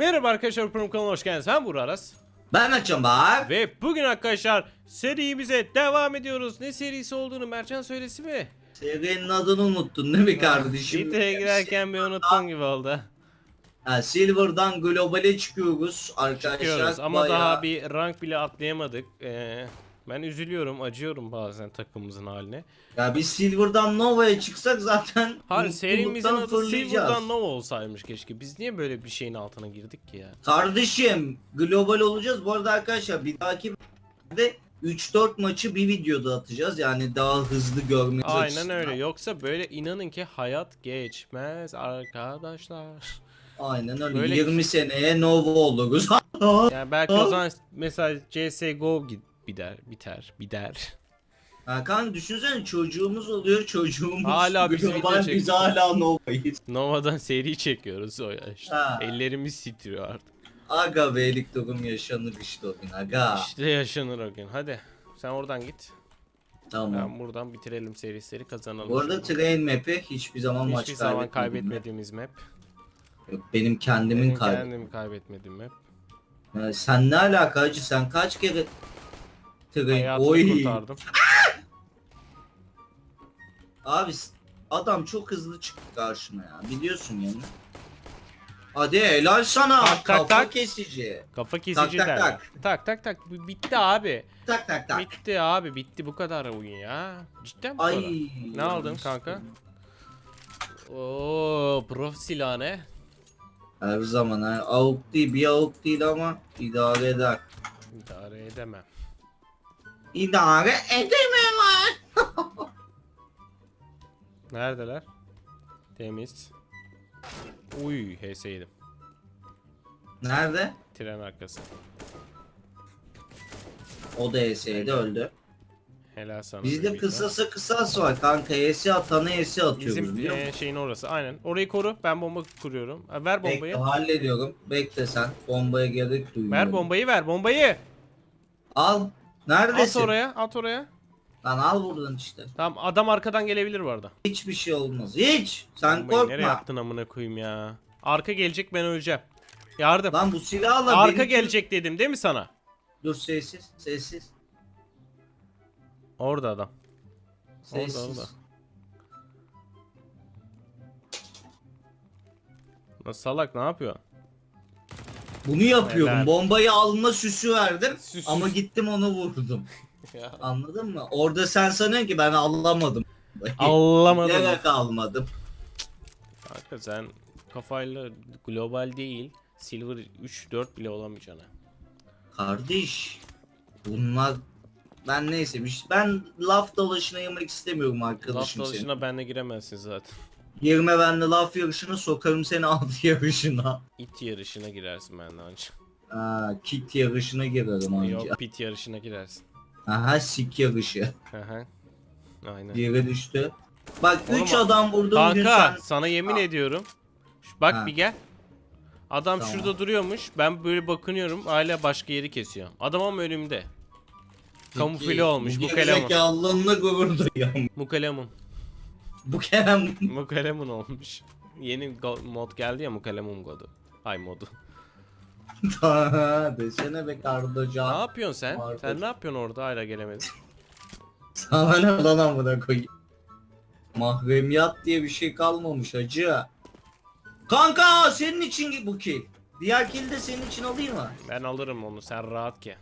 Merhaba arkadaşlar Pırım kanalına hoş geldiniz. Ben Burak Aras. Ben açım bak. Ve bugün arkadaşlar serimize devam ediyoruz. Ne serisi olduğunu Mercan söylesi mi? Serinin adını unuttun değil mi kardeşim? Siteye girerken bir unuttun gibi oldu. Ha, Silver'dan globale çıkıyoruz arkadaşlar. Çıkıyoruz ama Bayağı- daha bir rank bile atlayamadık. Ee, ben üzülüyorum, acıyorum bazen takımımızın haline. Ya biz Silver'dan Nova'ya çıksak zaten Hayır serimizin adı. Silver'dan Nova olsaymış keşke. Biz niye böyle bir şeyin altına girdik ki ya? Kardeşim global olacağız. Bu arada arkadaşlar bir dahaki de 3-4 maçı bir videoda atacağız. Yani daha hızlı görmeniz Aynen açısından. öyle. Yoksa böyle inanın ki hayat geçmez arkadaşlar. Aynen öyle. Böyle- 20 seneye Nova oluruz. Yani belki o zaman mesela CSGO git biter, biter, biter. ha, kanka düşünsene çocuğumuz oluyor. Çocuğumuz Hala biz video global biz hala Nova'yız. Nova'dan seri çekiyoruz o yaşta. Ha. Ellerimiz titriyor artık. Aga beylik durum yaşanır işte o gün aga. İşte yaşanır o gün. Hadi sen oradan git. Tamam. Ben buradan bitirelim serisleri kazanalım. Bu arada train map'i hiçbir zaman maç Hiçbir zaman kaybetmediğimiz map. Yok, benim kendimin Benim kaybı. kendim kaybetmediğim map. Ya sen ne alaka hacı sen kaç kere train Hayatımı oy kurtardım. abi adam çok hızlı çıktı karşıma ya biliyorsun yani. Hadi helal sana Tak, tak, kafa tak. kesici. Kafa kesici tak, derler. tak. Tak tak tak. Bu Bitti abi. Tak tak tak. Bitti abi bitti bu kadar oyun ya. Cidden bu kadar. Ay. Ne aldın kanka? Oo, prof silahı ne? Her zaman ha. Avuk değil bir avuk değil ama idare eder. İdare edemem. İdare edemem lan. Neredeler? Temiz. Uy, HS yedim. Nerede? Tren arkası. O da ES'ydi öldü. Helal sana. Bizde bebekler. kısasa kısas var kanka. ES atana ES atıyoruz Bizim biliyor e, musun? şeyin orası. Aynen. Orayı koru. Ben bomba kuruyorum. Ha, ver bombayı. Bekle hallediyorum. Bekle sen. Bombaya gerek duymuyorum. Ver bombayı ver. Bombayı. Al. At Neredesin? oraya. At oraya. Lan al buradan işte. Tamam adam arkadan gelebilir bu arada. Hiçbir şey olmaz. Hiç. Sen nereye korkma. attın amına koyayım ya. Arka gelecek ben öleceğim. Yardım. Lan bu silahla Arka beni- gelecek dedim değil mi sana? Dur sessiz. Sessiz. Orada adam. Orada, Sessiz. orada. Lan salak ne yapıyor? Bunu yapıyorum. Helal. Bombayı alma süsü verdim. Süs. Ama gittim onu vurdum. Ya. Anladın mı? Orada sen sanıyorsun ki ben alamadım. Anlamadım. Bilerek almadım. Kanka sen kafayla global değil silver 3-4 bile olamayacaksın. ha. Kardeş. Bunlar ben neyse bir- ben laf dalaşına girmek istemiyorum Laf arkadaşım senin. dalışına benle giremezsin zaten. Girme ben de laf yarışına sokarım seni at yarışına. İt yarışına girersin benden anca. Aa, kit yarışına girerim anca. Yok pit yarışına girersin. Aha sik yarışı. Aha. Aynen. Yere düştü. Bak Oğlum, 3 adam vurduğum gün Kanka sen... sana yemin Ha. ediyorum. Şu- Bak Ha. bir gel. Adam Tamam. şurada duruyormuş. Ben böyle bakınıyorum. Hala başka yeri kesiyor. Adam ama önümde. Kamufle olmuş. Bu kalemun. Gerizekalı'nla gurur duyuyorum. Bu kalemun. Bu kalemun. Bu kalemun olmuş. Yeni mod geldi ya Mukalemun modu. Ay modu. Daha desene be Ne kardeşim. yapıyorsun sen? Vardır. Sen ne yapıyorsun orada hala gelemedin? Sana ne lan amına koyayım. Mahremiyat diye bir şey kalmamış hacı. Kanka senin için bu kill. Diğer kill de senin için alayım mı? Ben alırım onu sen rahat ki.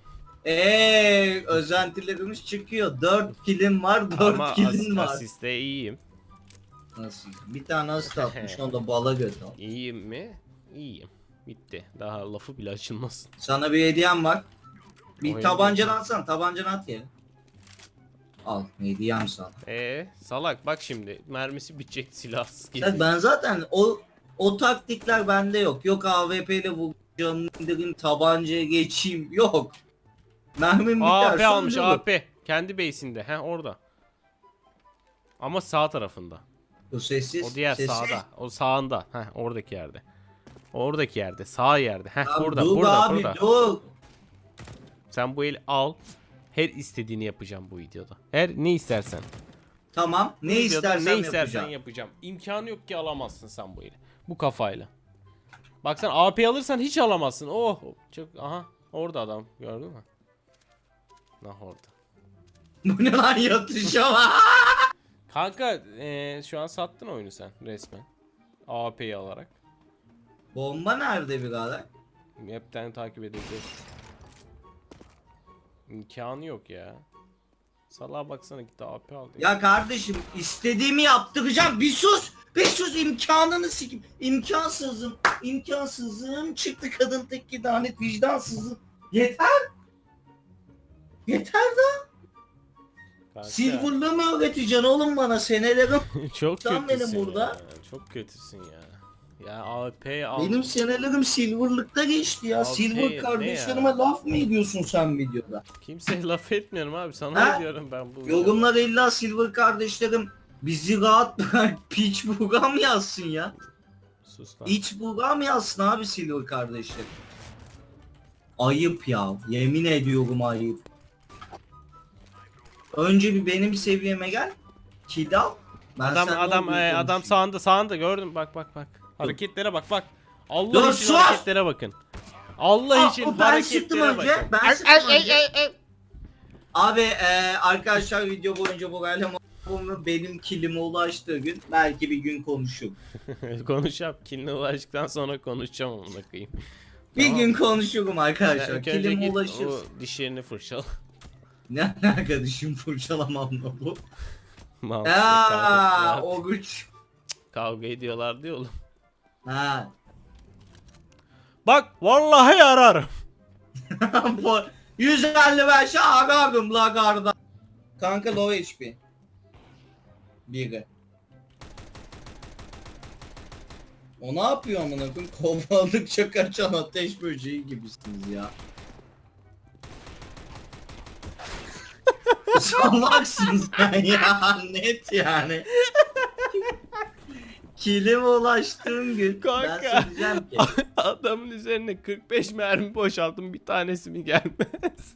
Eee özentilerimiz çıkıyor. 4 killim var 4 Ama killin as- var. asiste iyiyim. Nasıl? Bir tane asist atmış onu da bala götür. İyiyim mi? İyiyim. Bitti. Daha lafı bile açılmasın. Sana bir hediyem var. Bir O tabancanı atsana tabancanı at yere. Al hediyem sana. Ee, salak bak şimdi mermisi bitecek silahsız Ya geliyor. ben zaten o o taktikler bende yok. Yok AWP ile vuracağım dedim tabancaya geçeyim. Yok. Mermim biter. AP almış söndürürüm. AP. Kendi base'inde. He orada. Ama sağ tarafında. Bu sessiz. O diğer sessiz. sağda. O sağında. Heh oradaki yerde. Oradaki yerde. Sağ yerde. Heh Lan burada dur burada abi, burada. Dur. Sen bu eli al. Her istediğini yapacağım bu videoda. Her ne istersen. Tamam. Ne Videoda istersen ne istersen yapacağım. yapacağım. İmkanı yok ki alamazsın sen bu eli. Bu kafayla. Bak sen AP alırsan hiç alamazsın. Oh çok aha orada adam gördün mü? Nah orada. Bu ne lan yatışama? Kanka eee, şu an sattın oyunu sen resmen. AP'yi alarak. Bomba nerede birader? Map'ten takip edeceğiz. İmkanı yok ya. Salağa baksana git AP al. Ya. Ya kardeşim istediğimi yaptıracağım. Bir sus. Bir sus imkanını sikim. İmkansızım. İmkansızım. Çıktı kadın tek lanet vicdansızım. Yeter. Yeter da. Kanka, Silver'lığı mı öğreteceksin oğlum bana senelerim? Çok benim kötüsün burada. ya. Çok kötüsün ya. Ya AP al. Benim senelerim Silver'lıkta geçti ya. Abi Silver ne- kardeşlerime ya? laf mı ediyorsun sen videoda? Kimseye laf etmiyorum abi. Sana Ha? diyorum ben bu. Yorumlara illa Silver kardeşlerim bizi rahat bırak piç buga mı yazsın ya? Sus lan. İç buga mı yazsın abi Silver kardeşlerim? Ayıp ya. Yemin ediyorum ayıp. Önce bir benim seviyeme gel. Kill al. Ben Adam adam e, adam sağında sağında gördüm bak bak bak. Hareketlere bak bak. Allah Dur, için sus! hareketlere bakın. Allah Aa, için o ben hareketlere sıktım bakın. önce, ben Ay, sıktım önce. Abi e, arkadaşlar video boyunca bu böyle bunu benim kilime ulaştığı gün belki bir gün konuşurum. Konuşacağım. Kinle ulaştıktan sonra konuşacağım onunla koyayım. Bir Tamam. gün konuşurum arkadaşlar. Önce Kilime git ulaşır. o dişlerini fırçala. Ne alaka dişim fırçalamam da bu. Mantıklı, Aa, o güç. kavga ediyorlar diyor oğlum. Ha. Bak vallahi yararım. Bu 155 ağarım la karda. Kanka low HP. Biri. O ne yapıyor amına koyayım? Kovaladıkça kaçan ateş böceği gibisiniz ya. Salaksın sen ya net yani. Kilime ulaştığın gün Kanka. ben söyleyeceğim ki Adamın üzerine 45 mermi boşalttım bir tanesi mi gelmez?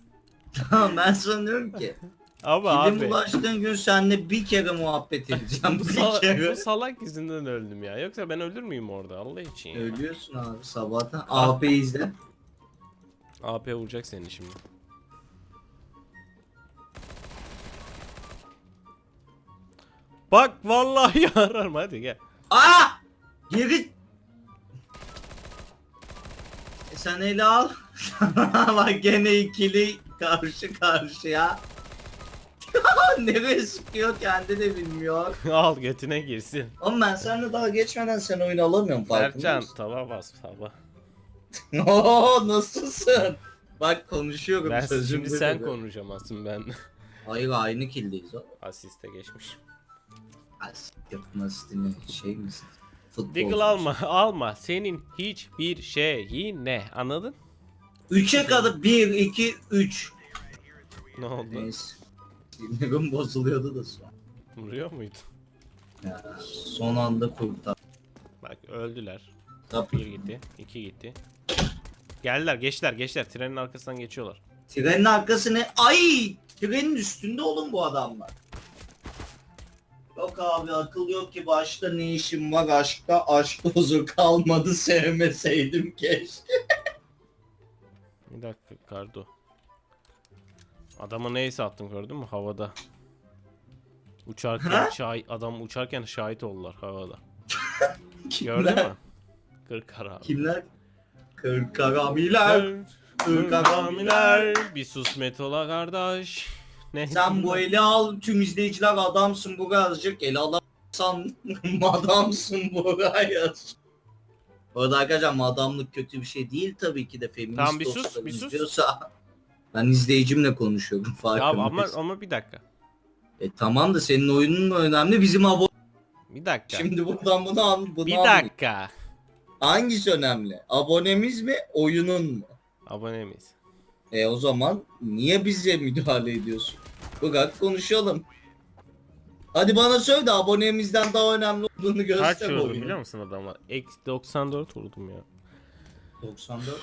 tamam ben sanıyorum ki Ama Kilim abi. ulaştığın gün seninle bir kere muhabbet edeceğim. Bu, bir kere. bu salak yüzünden öldüm ya. Yoksa ben ölür müyüm orada Allah için ya. Ölüyorsun abi sabahtan. AP izle. AP vuracak seni şimdi. Bak vallahi yararım hadi gel. Aa! Geri... E sen ele al. Bak gene ikili karşı karşıya. Nereye sıkıyor kendi de bilmiyor. Al götüne girsin. Ama ben seninle daha geçmeden sen oyun alamıyorum farkında Berkcan mısın? tava bas tava. Oo nasılsın? Bak konuşuyorum Ben sözüm şimdi sen konuşamazsın ben. Hayır aynı kildeyiz o. Asiste geçmiş. Yapmasını şey misin? Futbol. Diggle alma alma senin hiçbir şeyi ne anladın? 3'e kadar 1, 2, 3. Ne oldu? Neyse. Sinirim bozuluyordu da sonra. Vuruyor muydu? Ya, son anda kurtar. Bak öldüler. Tabii. Bir gitti, iki gitti. Geldiler, geçtiler, geçtiler. Trenin arkasından geçiyorlar. Trenin arkasını ay trenin üstünde oğlum bu adamlar. Yok abi akıl yok ki başta ne işim var aşkta aşk huzur kalmadı sevmeseydim keşke. Bir dakika Kardo. Adama neyse attım gördün mü havada. Uçarken Ha? şahit adam uçarken şahit oldular havada. Gördün mü? Kır kara. Kimler? Kır karamiler. Kır karamiler. Bir sus metola kardeş. Ne? Sen bu eli al tüm izleyiciler adamsın bu azıcık el alamsan adamsın bu yaz. Orada arkadaşlar madamlık kötü bir şey değil tabii ki de feminist Tamam, bir sus, bir sus. izliyorsa. Ben izleyicimle konuşuyorum Ya farkındayım. ama ama bir dakika. E tamam da senin oyunun mu önemli bizim abone. Bir dakika. Şimdi buradan bunu an bunu bir anlayın. dakika. Hangisi önemli? Abonemiz mi oyunun mu? Abone miyiz? E o zaman niye bize müdahale ediyorsun? Bırak konuşalım. Hadi bana söyle de abonemizden daha önemli olduğunu Kaç göster vurdum oyunu. biliyor musun adama? Eksi 94 vurdum ya. 94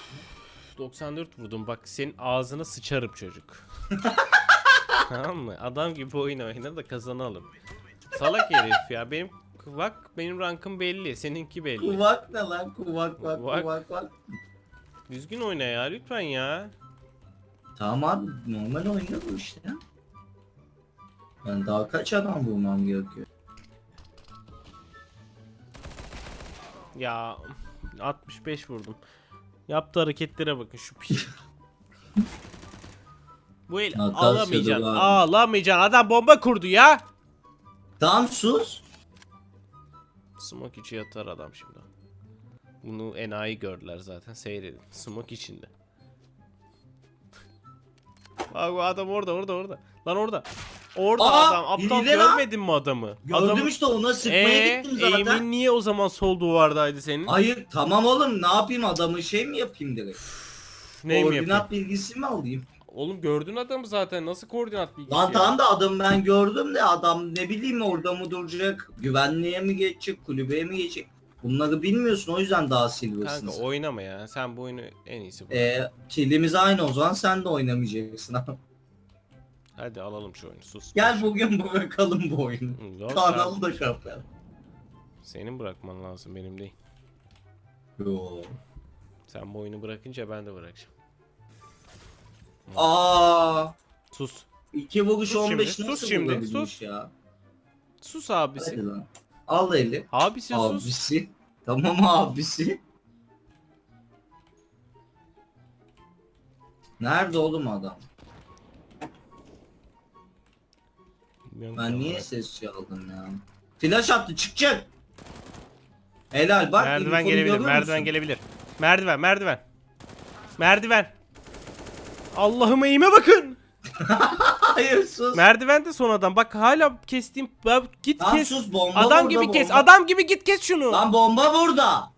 94 vurdum bak senin ağzına sıçarım çocuk. tamam mı? Adam gibi oyun oyna da kazanalım. Salak herif ya benim Bak benim rankım belli. Seninki belli. Kuvak ne lan? Kuvak bak Kuvak. kuvak bak. Düzgün oyna ya lütfen ya. Tamam abi normal oyna bu işte ya. Ben daha kaç adam bulmam gerekiyor? Ya 65 vurdum. Yaptığı hareketlere bakın şu piç. Bu el Natasha ağlamayacaksın. Ağlamayacaksın. Adam bomba kurdu ya. Tamam sus. Smoke içi yatar adam şimdi. Bunu enayi gördüler zaten seyredin. Smoke içinde. Bak bu adam orada orada orada. Lan orada. Orada Aa, adam. Aptal hile lan. görmedin mi adamı? Gördüm Adamı- işte ona sıkmaya Ee, gittim zaten. aim'in niye o zaman sol duvardaydı senin? Hayır tamam oğlum ne yapayım adamı şey mi yapayım direkt? Ney mi Koordinat yapayım? bilgisi mi alayım? Oğlum gördün adamı zaten. Nasıl koordinat bilgisi? Lan ya? tamam da adamı ben gördüm de adam ne bileyim orada mı duracak? Güvenliğe mi geçecek? Kulübeye mi geçecek? Bunları bilmiyorsun o yüzden daha silversin. Kanka oynama ya. Sen bu oyunu en iyisi bu. Ee, kilimiz aynı o zaman sen de oynamayacaksın abi. Hadi alalım şu oyunu. Sus. Gel bugün bırakalım bu oyunu. Yok Kanalı da kapayalım. Senin bırakman lazım benim değil. Yo. Sen bu oyunu bırakınca ben de bırakacağım. Aa, Sus. iki vuruş Sus şimdi, 15 sus nasıl şimdi, sus. ya? Sus abisi. Hadi lan. Al eli. Abisi sus. Abisi. Tamam abisi. Nerede oğlum adam? Bilmiyorum ki Ben niye ama. ses çaldım ya? Flash attı çıkacak. Helal bak. Merdiven gelebilir. görüyor Merdiven musun? gelebilir. Merdiven, merdiven. Merdiven. Allah'ıma eğime bakın. Hayır sus. Merdiven de son adam. Bak hala kestiğim. Bak, Git Lan kes. sus bomba Adam burada, gibi kes. bomba. Adam gibi git kes şunu. Lan bomba burada.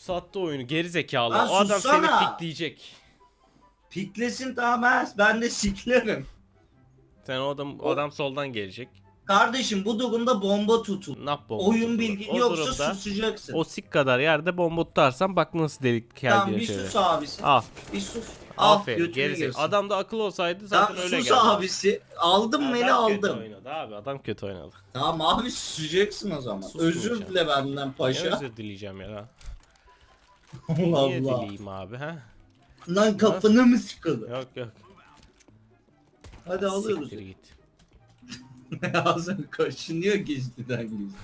Sattı oyunu. Geri zekalı. Lan o adam seni sussana. pikleyecek. Piklesin tamam ben de siklerim. Sen o adam o adam soldan gelecek. Kardeşim bu durumda bomba tutun. Ne yap bomba Oyun tutulur? bilgin O yoksa durumda susacaksın. O sik kadar yerde bomba tutarsan bak nasıl delik tamam geldi bir şöyle. sus abisi. Al. Bir sus. Al Aferin. götüne Gerisi. girsin. Adam da akıl olsaydı zaten Tamam öyle sus geldi. abisi. Aldım Adam beni kötü aldım. oynadı abi. Adam kötü oynadı. Tamam abi susacaksın o zaman. Susmayacağım. Özür dile benden Ne paşa. özür dileyeceğim ya. Allah Niye Allah. dileyeyim abi ha? Lan kafanı mı sıkıldı? Yok yok. Hadi alıyoruz. Siktir git. Ağzını kaşınıyor gizliden gizli.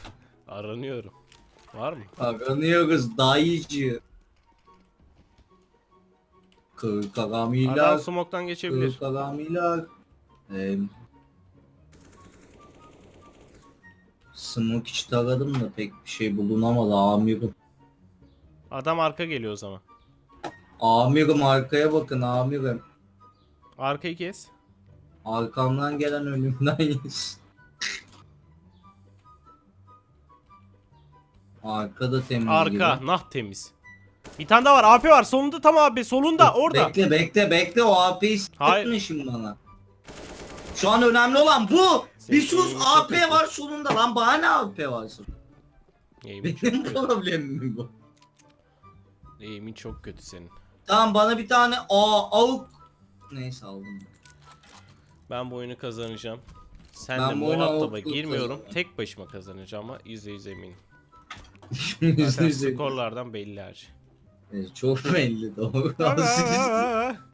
Aranıyorum. Var mı? Aranıyoruz dayıcı. Adam smoke'tan geçebilir. Karamiler. Ee, Smoke hiç taradım da pek bir şey bulunamadı amirim. Adam arka geliyor o zaman. Amirim arkaya bakın amirim. Arkayı kes. Arkamdan gelen ölümden yesin. Arkada temiz Arka. gibi. Nah temiz. Bir tane daha var. AP var. Solunda tam abi. Solunda. Orada. Bekle bekle bekle o AP'yi Hayır. sıkma şimdi bana. Şu an önemli olan bu. Bir sus AP var sonunda lan bana ne AP? Eğimin çok Benim kötü. problemim bu. Eğimin çok kötü senin. Tamam bana bir tane A avuk. Neyse aldım. Ben bu oyunu kazanacağım. Sen Ben de bu oyunu muhataba girmiyorum. kazanacağım. Tek başıma kazanacağım ama yüzde yüz eminim. Zaten skorlardan belli her şey. Evet, Çok belli doğru.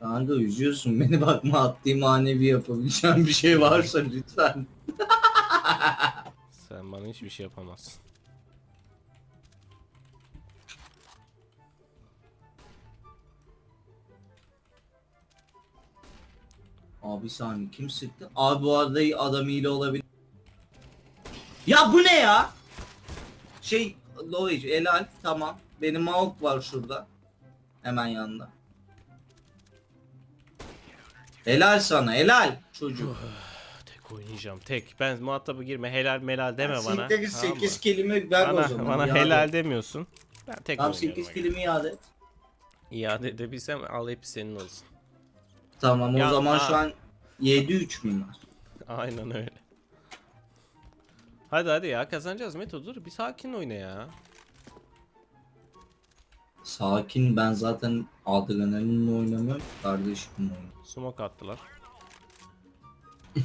Kanka üzüyorsun beni bak maddi manevi yapabileceğim bir şey varsa lütfen. Sen bana hiçbir şey yapamazsın. Abi saniye kim sıktı? Abi bu arada adam hile olabilir. Ya bu ne ya? Şey Lovic helal tamam. Benim Mauk var şurada. Hemen yanında. Helal sana helal çocuk. Tek oynayacağım tek. Ben muhataba girme helal melal deme bana. Siktir tamam mı? 8 kelime ver o Bana, zaman. bana iade helal demiyorsun. Ben tek Tamam oynuyorum. 8 aga. kelime iade et. İade edebilsem al hepsi senin olsun. Tamam o Ya, zaman ha. şu an 7-3 mü var? Aynen öyle. Hadi hadi ya kazanacağız Meto dur bir sakin oyna ya. Sakin ben zaten adrenalinle oynamıyorum. Kardeşimle oynuyorum. Smoke attılar.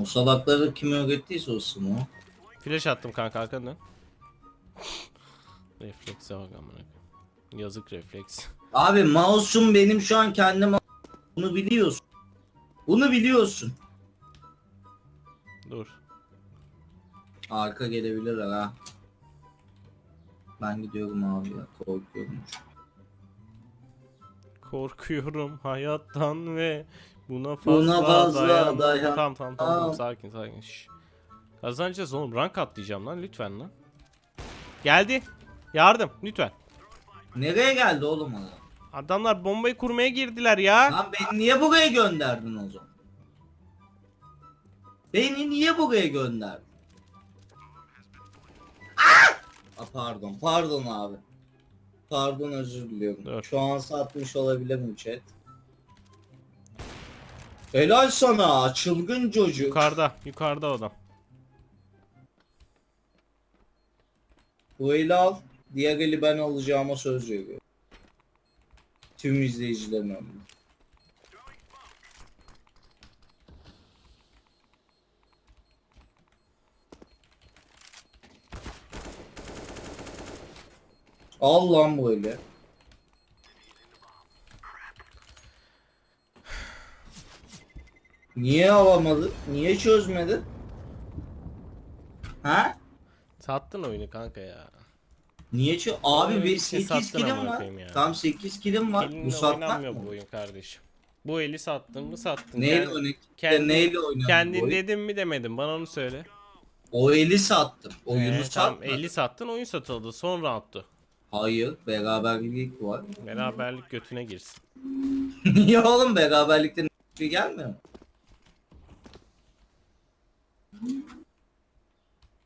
O salakları kim öğrettiyse o smoke. Flash attım kanka arkandan. Reflekse bak amına koyayım. Yazık refleks. Abi mouse'um benim şu an kendim bunu biliyorsun. Bunu biliyorsun. Dur. Arka gelebilirler ha. Ben gidiyorum abi ya korkuyorum. Korkuyorum hayattan ve buna fazla, Buna fazla dayan- Tamam tamam tamam, tamam. Aa. sakin sakin. Şş. Kazanacağız oğlum rank atlayacağım lan lütfen lan. Geldi. Yardım lütfen. Nereye geldi oğlum adam? Adamlar bombayı kurmaya girdiler ya. Lan beni niye buraya gönderdin o zaman? Beni niye buraya gönderdin? Pardon, pardon abi. Pardon özür diliyorum. Dur. Şu an satmış olabilir mi chat? Helal sana çılgın çocuk. Yukarıda yukarıda adam. Bu eli al. Diğer eli ben alacağıma söz veriyorum. Tüm izleyicilerin önünde. Al lan eli. Niye alamadı? Niye çözmedi? Ha? Sattın oyunu kanka ya. Niye çö... Abi bir bir şey 8 sattın kilim var. ya. Tam 8 kilim var. Elinle Bu satmak mı? bu oyun kardeşim. Bu eli sattın mı sattın. Neyle Kend- oynayıp kendi- neyle oynadın Kendin dedim mi demedim bana onu söyle. O eli sattım. Oyunu Ee, satmadım. eli sattın oyun satıldı son roundtu. Hayır beraberlik var. Beraberlik götüne girsin. Niye oğlum beraberlikten bir gelmiyor mu?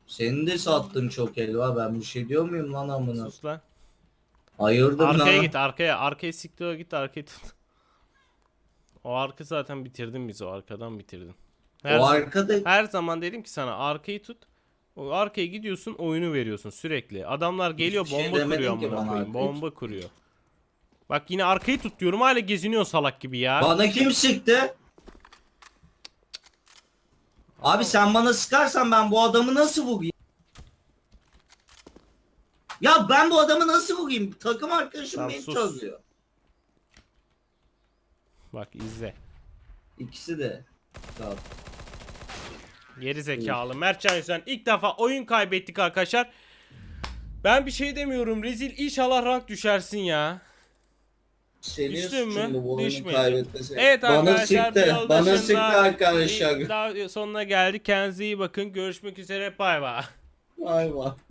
Senin de sattığın çok el var. Ben bir şey diyor muyum lan amına? Sus lan. Hayırdır Arkaya lan? git arkaya. Arkaya siktir git arkaya tut. O arka zaten bitirdin bizi o arkadan bitirdin. Her, O arkada her zaman dedim ki sana arkayı tut. Arkaya gidiyorsun oyunu veriyorsun sürekli. Adamlar geliyor Hiçbir şey bomba demedin kuruyor ki amına bana koyayım. arkayı Bomba kuruyor. Bak yine arkayı tut diyorum hala geziniyor salak gibi ya. bana kim sıktı? Abi sen bana sıkarsan ben bu adamı nasıl vurayım? Ya ben bu adamı nasıl vurayım? Takım arkadaşım Tamam, beni sus. çözüyor. Bak izle. İkisi de. Tamam. Geri zekalı. Mertcan Yüzen ilk defa oyun kaybettik arkadaşlar. Ben bir şey demiyorum. Rezil inşallah rank düşersin ya. Senin Düştün mü? kaybetmesi. Evet Bana arkadaşlar bir sıktı. yol Bana sıktı arkadaşlar. bir- Daha sonuna geldik. Kendinize iyi bakın. Görüşmek üzere. Bay bay. Vay vay.